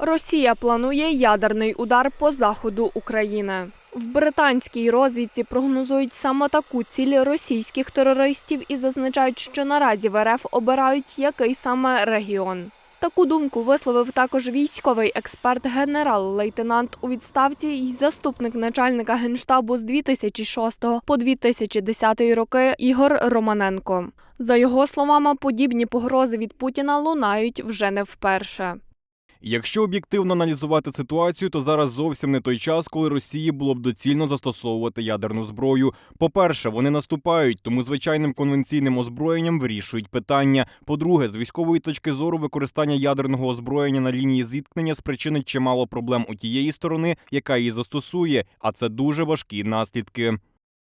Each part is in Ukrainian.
Росія планує ядерний удар по заходу України. В британській розвідці прогнозують саме таку ціль російських терористів і зазначають, що наразі в РФ обирають який саме регіон. Таку думку висловив також військовий експерт генерал-лейтенант у відставці й заступник начальника генштабу з 2006 по 2010 роки Ігор Романенко. За його словами, подібні погрози від Путіна лунають вже не вперше. Якщо об'єктивно аналізувати ситуацію, то зараз зовсім не той час, коли Росії було б доцільно застосовувати ядерну зброю. По-перше, вони наступають, тому звичайним конвенційним озброєнням вирішують питання. По-друге, з військової точки зору використання ядерного озброєння на лінії зіткнення спричинить чимало проблем у тієї сторони, яка її застосує, а це дуже важкі наслідки.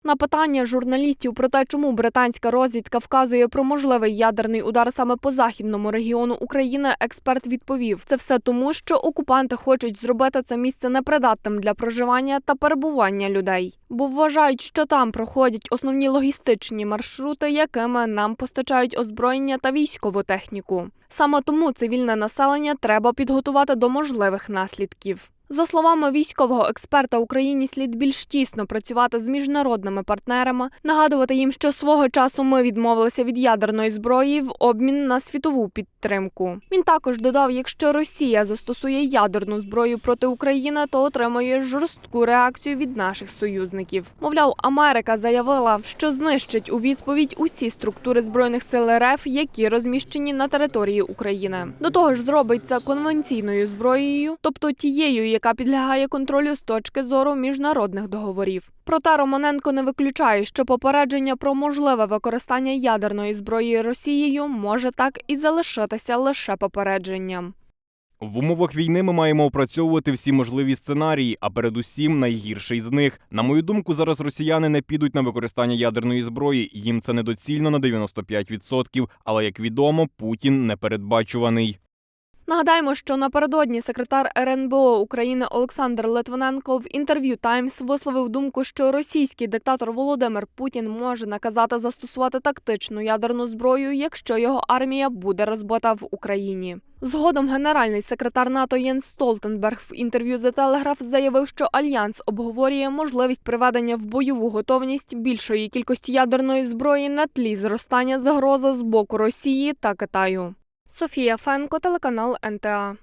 На питання журналістів про те, чому британська розвідка вказує про можливий ядерний удар саме по західному регіону України, експерт відповів: це все тому, що окупанти хочуть зробити це місце непридатним для проживання та перебування людей, бо вважають, що там проходять основні логістичні маршрути, якими нам постачають озброєння та військову техніку. Саме тому цивільне населення треба підготувати до можливих наслідків. За словами військового експерта, Україні слід більш тісно працювати з міжнародними партнерами, нагадувати їм, що свого часу ми відмовилися від ядерної зброї в обмін на світову підтримку. Він також додав, якщо Росія застосує ядерну зброю проти України, то отримує жорстку реакцію від наших союзників. Мовляв, Америка заявила, що знищить у відповідь усі структури збройних сил РФ, які розміщені на території України. До того ж, зробить це конвенційною зброєю, тобто тією, яка підлягає контролю з точки зору міжнародних договорів. Проте Романенко не виключає, що попередження про можливе використання ядерної зброї Росією може так і залишитися лише попередженням. В умовах війни ми маємо опрацьовувати всі можливі сценарії, а передусім найгірший з них. На мою думку, зараз росіяни не підуть на використання ядерної зброї. Їм це недоцільно на 95%, Але як відомо, Путін непередбачуваний. Нагадаємо, що напередодні секретар РНБО України Олександр Литвиненко в інтерв'ю Таймс висловив думку, що російський диктатор Володимир Путін може наказати застосувати тактичну ядерну зброю, якщо його армія буде розбита в Україні. Згодом генеральний секретар НАТО Єнс Столтенберг в інтерв'ю The Telegraph заявив, що альянс обговорює можливість приведення в бойову готовність більшої кількості ядерної зброї на тлі зростання загрози з боку Росії та Китаю. Софія Фенко, телеканал НТА.